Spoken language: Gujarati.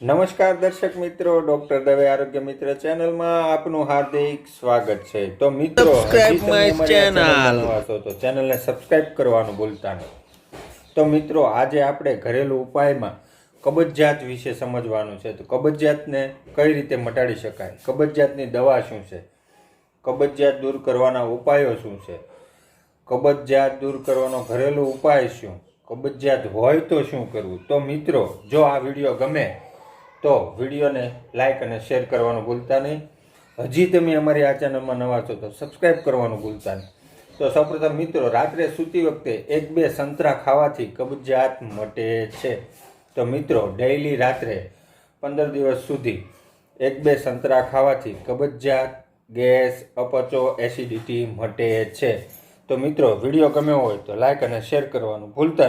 નમસ્કાર દર્શક મિત્રો ડોક્ટર દવે આરોગ્ય મિત્ર ચેનલમાં આપનું હાર્દિક સ્વાગત છે. તો મિત્રો તો ચેનલને સબસ્ક્રાઇબ કરવાનું ભૂલતા નહીં. તો મિત્રો આજે આપણે ઘરેલું ઉપાયમાં કબજિયાત વિશે સમજવાનું છે. તો કબજિયાતને કઈ રીતે મટાડી શકાય? કબજિયાતની દવા શું છે? કબજિયાત દૂર કરવાના ઉપાયો શું છે? કબજિયાત દૂર કરવાનો ઘરેલું ઉપાય શું? કબજિયાત હોય તો શું કરવું? તો મિત્રો જો આ વીડિયો ગમે તો વિડીયોને લાઇક અને શેર કરવાનું ભૂલતા નહીં. હજી તમે અમારી આ ચેનલમાં નવા છો તો સબસ્ક્રાઈબ કરવાનું ભૂલતા નહીં. તો સૌપ્રથમ મિત્રો, રાત્રે સૂતી વખતે એક બે સંતરા ખાવાથી કબજિયાત મટે છે. તો મિત્રો ડેઈલી રાત્રે પંદર દિવસ સુધી એક બે સંતરા ખાવાથી કબજિયાત, ગેસ, અપચો એસિડિટી મટે છે. તો મિત્રો, વીડિયો ગમ્યો હોય તો લાઇક અને શેર કરવાનું ભૂલતા નહીં.